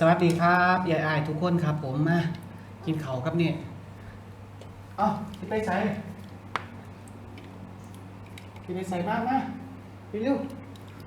สวัสดีครับยายอายทุกคนครับ ผมมากินเขาวครับเนี่ยเอ้าพี่ไปใส่พี่ไปใส่มากมาไปเร็ว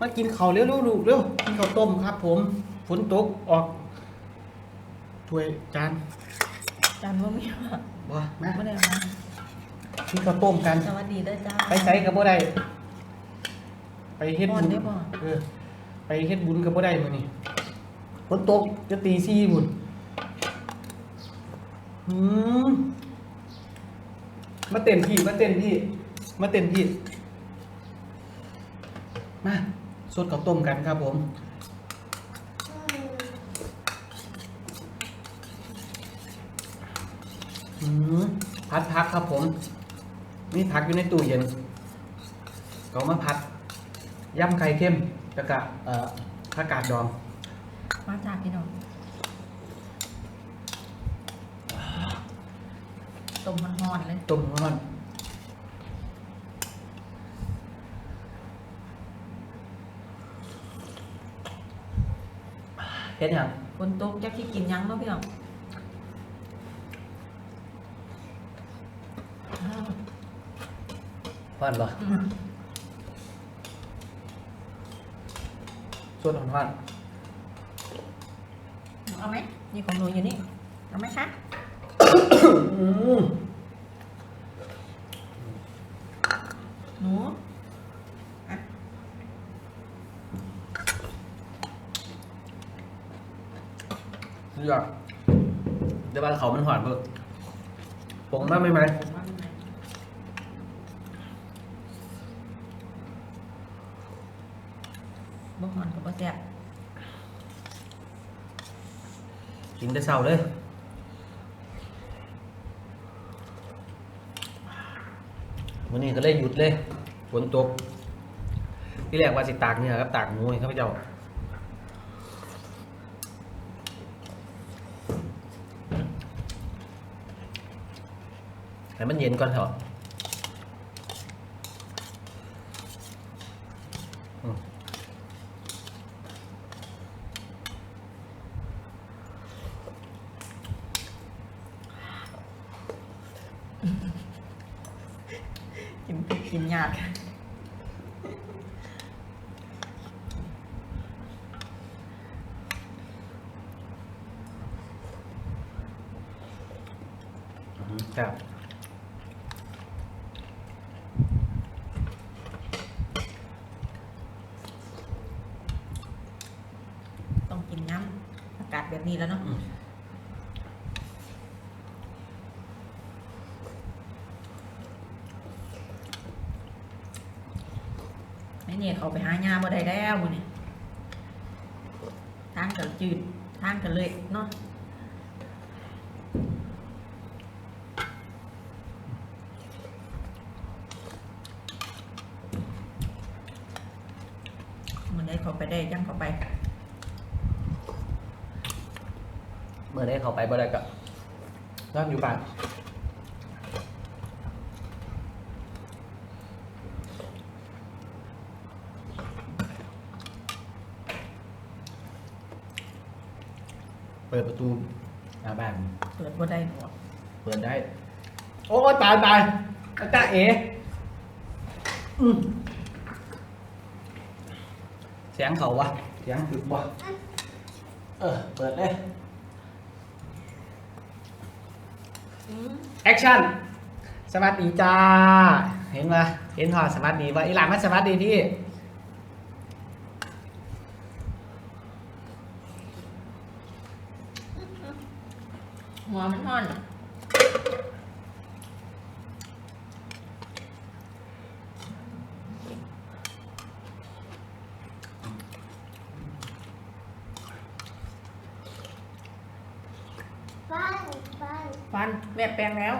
มากินเขาวเร็วๆลูกเร็วกินข้าวต้มครับ ผมฝนตกออกถ้วยจานจานว่ามีว่าบ่มาไม่ได้มากินข้าวต้มกัน สวัสดีเด้อจ้าไปใส่กับบ่ได้ไปเฮ็ดม่บุอนญได้บ่เออไปเฮ็ดบุญกับบ่ได้มื้อนี้ ฝนตกจะตีสี่บุญหืมมาเต้นพี่ มาเต้นพี่ มาเต้นพี่ มาสดข้าวต้มกันครับผม อืมพัดพักครับผมมีผักอยู่ในตู้เย็นก็เอามาผัด ย่ำไข่เค็มแล้วก็เอ่อผักกาดดอง มาจากพี่น้องต้มมันหอนเลยต้มร้อนเฮ็ดหยังฝนตกจะที่กินหยังเนาะพี่น้องอ้าวร้อนเหรออืม ส่วนของร้อน เอาไหมนี่ของหนูอยู่นี่ เอาไหมคะอืมหนูอะสุดยอดเดี๋ยวบ้านเขามันหวานเพิ่มปรุงมาไหมไหมผมว่ามันไหนบ่หอนกับบ่แซ่บ กินได้เศร้าเลยวันนี้ก็เลยหยุดเลยฝนตกที่แรกว่าสิตากเนี่ยครับตากหมูให้ข้าพเจ้าให้มันเย็นก่อนเถอะอืม กินผิดกินยาก ครับต้องกินน้ำอากาศแบบนี้แล้วเนาะอืมไม่เนี่ยเขาไปหายาบ่ได้แล้วมื้อนี้ทางกันจืดทางกันเลยเนาะมัน ได้เขาไปได้ยังเขาไปเมื่อได้เข้าไปบ่ได้ก็นอนอยู่บ้านเปิดประตูหน้าบ้าน เปิดบ่ได้หรอกเปิดได้ โอ้ตายตายอาจารย์เอ๋อืม เสียงเขาวะเสียงถึกบ่เออ เปิดเลยแอคชั่นสวัสดีจ้า เห็นปะเห็นหอสวัสดีว่าอีหลานมาสวัสดีพี่ หัวมันห่อน ฟันแม่แปลงแล้ว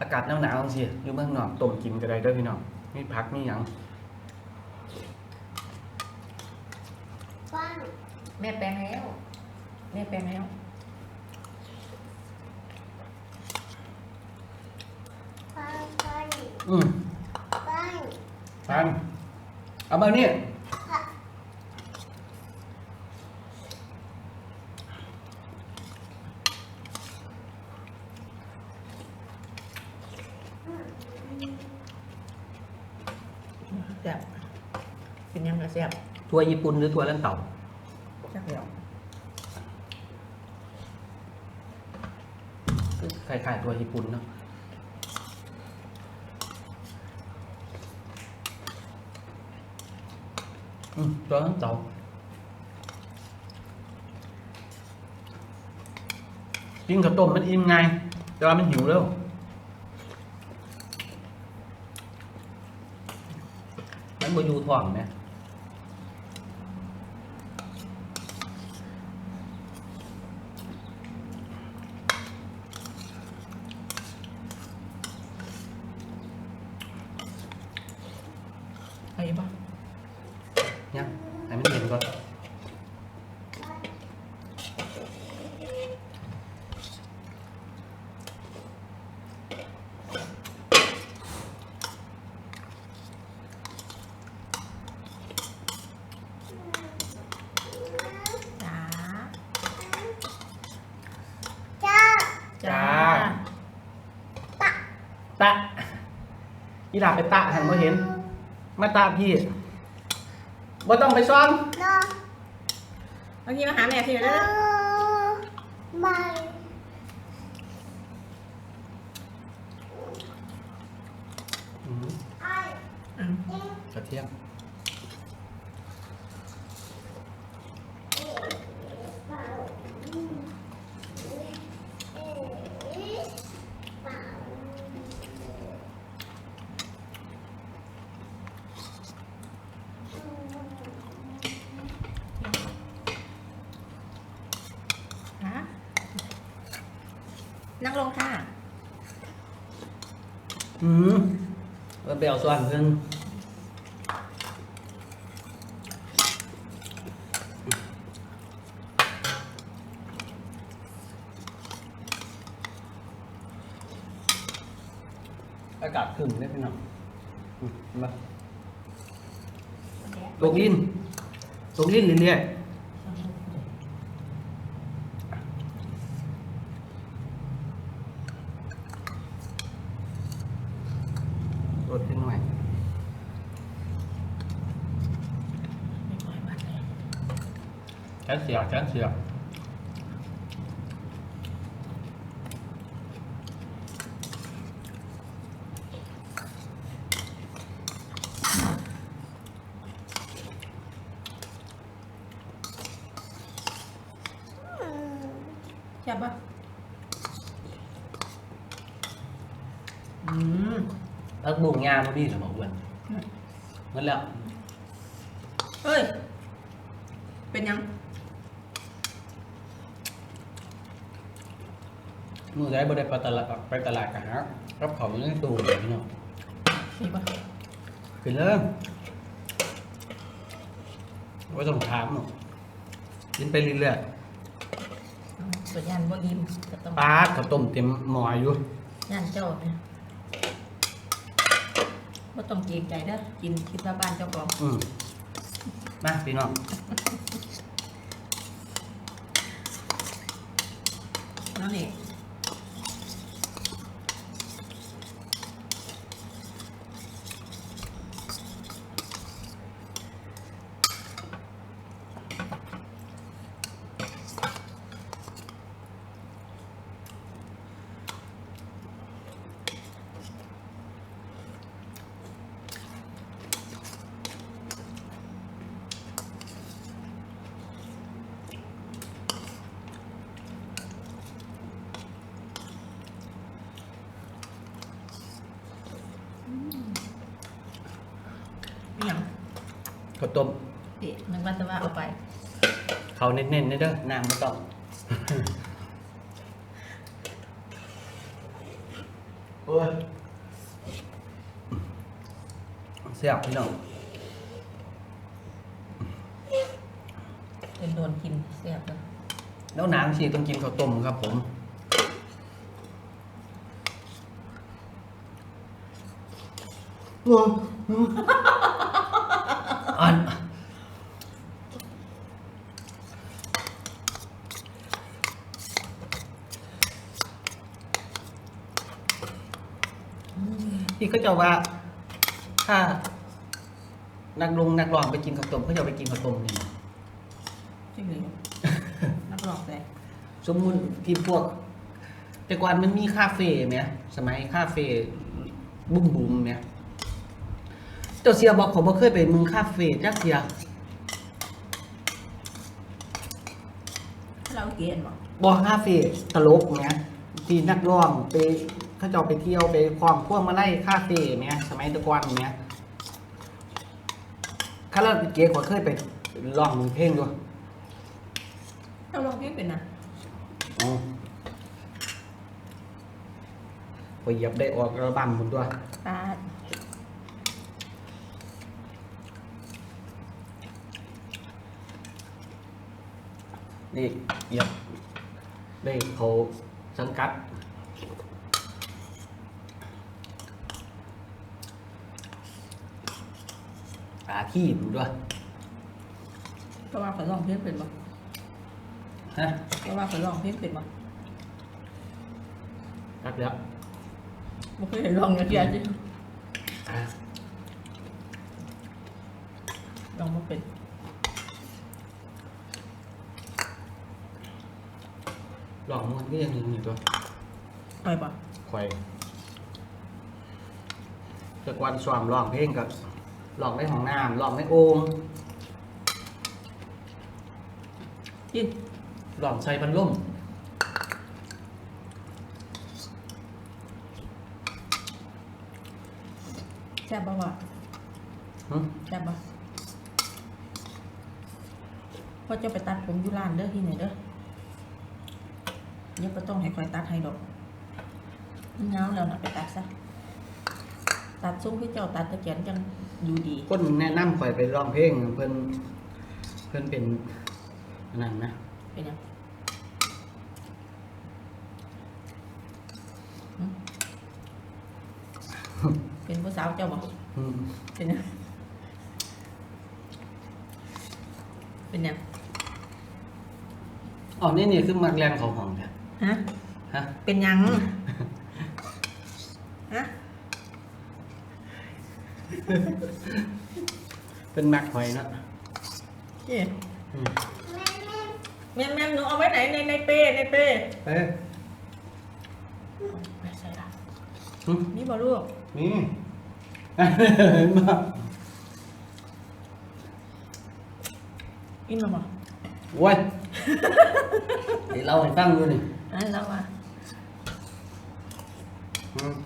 อากาศหนาวหนาวๆสิอยู่เมืองนอกต้มกินก็ได้เด้อพี่น้องมีผักมีหยังแม่แปลงแล้ว แม่แปลงแล้วอืมทานเอามาเนี่ย เป็นยังไงแซ่บทัวญี่ปุ่นหรือทัวลันเต่าแซ่บเดียวคล้ายๆทัวญี่ปุ่นเนาะอืมทัวลันเต่ากินข้าวต้มมันอิ่มไงแต่ว่ามันหิวแล้วมันบ่อยู่ท้องไหม ไอ้บ้า เนี่ยให้มันเย็นก่อน จ้า จ้า จ้า ตะอีหลาไปตะหันมาเห็น มาตะพี่บ่ต้องไปซ่อนน้องเมื่อกี้มาหาแม่พี่น้แล้อวงไม่ อืม ไอ้ อืม กระเทียม ฮะ นั่งลงค่ะ อืมว่าไปเอาซ่อนเพิ่งอากาศขึ้นได้พี่น้องอืมมาตกลิ้นตกลิ้นเรื่อยๆลดขึ้นหน่อย ไม่ปล่อยบัตรเลย แข นเสียบแขนเสียบใช่ปะอืมแล้วบุงยาพอดีเหรอบอกอ้วนงั้นแล้วเฮ้ย เป็นยัง มือได้บ่ได้ไปตลาดไปตลาดกันฮะรับของเรื่องตู้เลยพี่น้องมีปะขึ้นเริ่มไว้ต้องถามหรอกกินไปเรื่อยส่วนยันบ่ริมก็ต้องๆปลาดข้าวต้มเต็มหม้ออยู่ยันเจ้าเนี่ยบ่ต้องเกรงใจเด้อกินคิดว่าบ้านเจ้าของอืมมาพี่น้องนั่นเอง มีหยัง ข้าวต้มพี่นึกว่าจะว่าเอาไป เขาเน้นๆนี่เด้อน้ำไม่ต้อง โอ้ยเสียบพี่น้องเป็นโดนกินเสียบเลยแล้วน้ำสิต้องกินข้าวต้มครับผม อันที่เขาจะว่า ถ้า นักลงนักหลองไปกินข้าวต้มเขาจะไปกินข้าวต้มนี่จริงเหรอนักหลอกแต่สมมุติที่พวก แต่ก่อนมันมีคาเฟ่ไหมสมัยคาเฟ่บุ้มบุ้มไหม เจ้าเสียบอกผมว่าเคยไปมึงคาเฟ่จักเสียถ้าเราเกลียนบอกบอกคาเฟ่ตลกเนี่ยที่นักร้องไปเขาเจะไปเที่ยวไปคลองพวกมาไล่คาเฟ่เนี่ยสมัยแตะก่อนเนี่ยคาราโอเกะก็เคยไปร้องเพลงด้วยเราลองเพลงเป็นนะอ๋อไปเหยียบได้ออกระบำหมดด้วยปาด นี่เหยียบได้เขาสังกัด อาที่ผมด้วยเพราะว่าเขาลองเพลงเป็นบ่ฮะเพราะว่าเขาลองเพลงเป็นบ่รักแล้วบ่เคยเห็นลองอย่างเดียวจิอะลองมาเป็น องมันก็ยังยิงอยู่ตัวไปบ่คอยแต่กวันซ้อมร้องเพลงกับร้องในห้องน้ำร้องในโอ่งกินร้องใส่พันลมแซ่บบ่วะหึแซ่บบ่พ่อจะไปตัดผมอยู่ร้านเด้อที่ไหนเด้อ เดี๋ยวก็ต้องให้คอยตัดให้ดอกมันเงาแล้วนะไปตัดซะตัดซุ้มพี่เจ้าตัดตะเกียนจังดูดีคนแนะนำข่อยไปร้องเพลงเพิ่นเพิ่นเป็นอันนั่นนะเป็นยังหึเป็นผู้สาวเจ้าบอกอืมเป็นยังเป็นยังอ๋อนี่นี่คือมักแรงของห้องเนี่ย ฮะ ฮะ เป็นยัง ฮะ เป็นมักหอยเนาะเจ๊อืมแม่แม่หนูเอาไว้ไหนในในเป้ในเป้เอ้ยไม่ใช่ละหึนี่บอลูกนี่ เห็นบ่อินมาบอกโว้ยเดี๋ยวเราให้ฟังดูนี่ อันแล้วอะอืม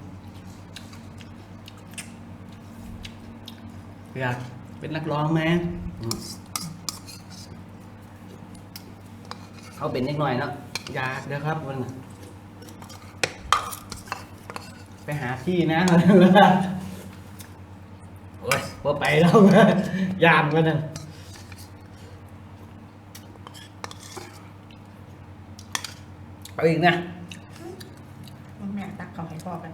อยากเป็นนักร้องไหมอืมเขาเป็นนิดหน่อยเนาะอยากเด้อครับมันน่ะไปหาที่นะโอ้ยพอไปแล้วยามกันนะ เอาอีกนะแม่ตักเขาให้พ่อกัน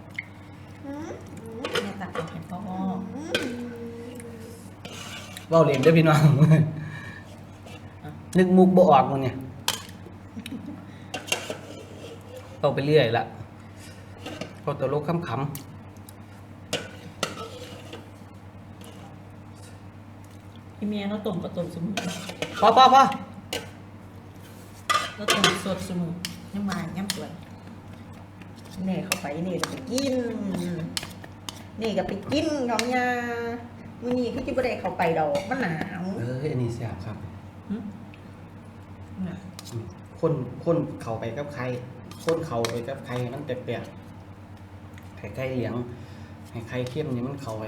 หืมแม่ตักเขาให้พ่อหืมเว่าเรียนเด้วยพี่น้อง นึกมุกบ่ออกมึงเนี่ยเอาไปเรื่อยละพอตลกขำพี่เมียเราต้มกับต้มสมุนๆพอพอพอเราต้มสดสมุน น้ำมันย่ำสวยเน่เข้าไปเน่ก็ไปกินเน่ก็ไปกินของยามื้อนี้คือจิบ่ได้เข้าไปดอกมันหนาวเอออันนี้แซ่บครับหึน่ะคนคนเข้าไปกับใครคนเข้าไปกับใครมันแปลกๆไข่ไก่เหลียงไข่ไข่เข้มนี่มันเข้าไป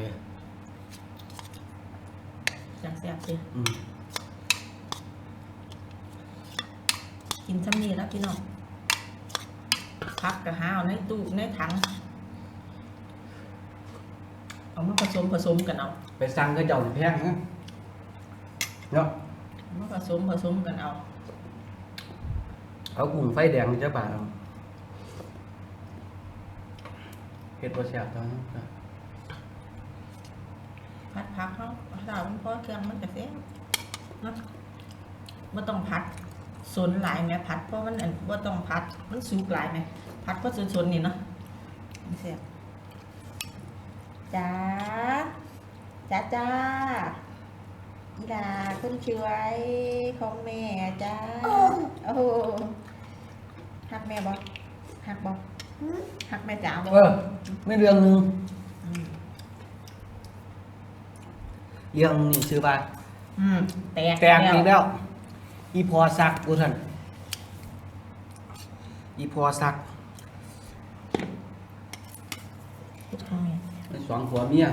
จังแซ่บสิอืมกินซ้ำนี่แล้วพี่น้อง พักกับหาเอาในตู้ในถังเอามาผสมผสมกันเอาไปสั่งก็เจ้าแพงนะเนาะเอามาผสมผสมกันเอาเอากลุ่มไฟแดงนี่จะบาทเอาเฮ็ดบ่แซ่บตอนนั้นจ้ะพัดพักเขาถ้าเอาเพราะเครื่องมันจะแซ่บเนาะไม่ต้องพัด สนหลายไหมพัดเพราะมันอันว่าต้องพัดมันสุกหลายไหมพัดเพราะสนๆนี่เนาะมันแซ่บจ้าจ้าจ้าอีดาคนช่วยของแม่จ้าโอ้โหหักแม่บ่หักบ่หักแม่จ๋าบ่เออไม่เรื่องหนึงมเรื่องนี่ชื่อว่าอืมแตกแตกอีกแล้ว อีพอซักกูท่านอีพอซักทำไมเป็นสองผัวเมีย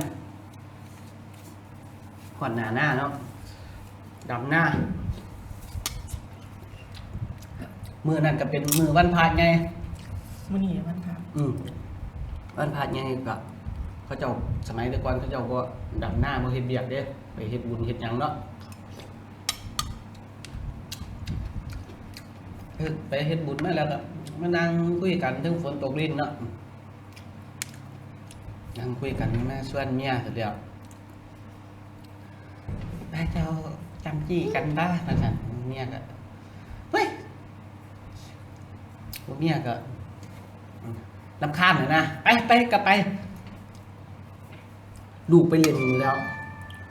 ขอนหน้าหน้าเนาะดำหน้ามือนั่นก็เป็นมือวันพาดไงมื้อนี้มันค่ะอืมวันพาดไงก็เขาเจ้าสมัยแต่ก่อนเขาเจ้าก็ดำหน้ามาเฮ็ดเบียกเด้ไปเฮ็ดบุญเฮ็ดหยังเนาะ เฮ็ดไปเฮ็ดบุญมาแล้วก็มานั่งคุยกันถึงฝนตกลิ้นเนาะนั่งคุยกันแม่ส่วนเมียเสร็จแล้วแม่เจ้าจำจี้กันบ้านะจ๊ะเมียก็เฮ้ยเมียก็ลำคาญหน่อยนะไปไปกลับไป ลูกไปเรียนแล้ว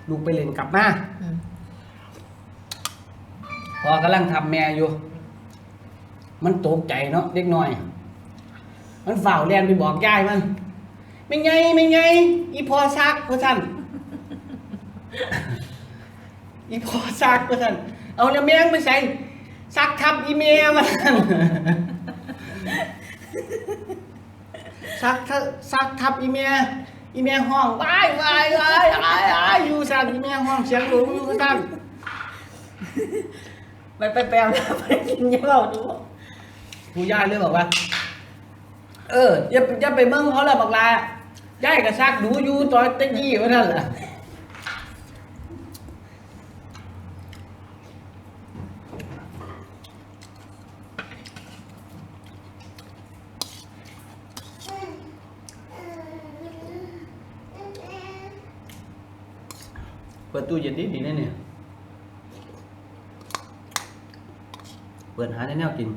ลูกไปเรียนกลับมาอืมพอกำลังทำแม่อยู่ มันตกใจเนาะเด็กน้อย มันฝ่าวแลนไปบอกยายมันไม่ไงไม่ไงอีพอซักพ่อท่านอีพอซักพ่อท่านเอาแล้วแม่งไปใส่ซักทับอีเมียมันซักทับซักทับอีเมียอีเมียห้องวายวายวายวายว้ายอยู่สั่นอีเมียห้องเสียงหลงอยู่สั่นไปไปแปลวนะไปกินอยังเร กูย่าเลยบอกว่า เอออย่าอย่าไปเมืองเขาเลยบอกลาย่ายกับซักดูอยู่ตอนตะกี้ว่านั่นแหละเปิดตู้เย็นดีดีๆนะเนี่ย เปิดหาได้แนวกิน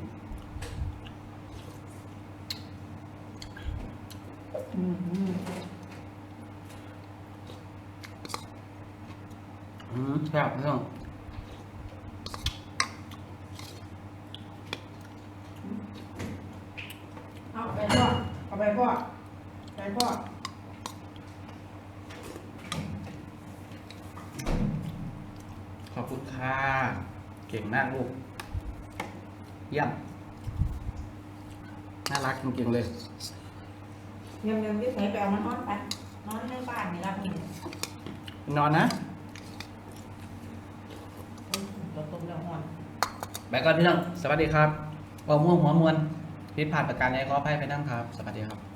อืมอืม อืมแซ่บเรื่องเอาไปพ่อเอาไปพ่อไปพ่อขอบคุณค่ะ เก่งมากลูก เยี่ยม น่ารักจริงๆเลยยังยังที่ไหนไปเอามันนอนไปนอนในบ้านนี่ละพี่ นอนนะ เราต้มแล้วอ่อน ไปก่อนพี่น้อง สวัสดีครับเอาม่วงหัวมวลพิษผ่านประการใดขออภัยไปนั่งครับ สวัสดีครับ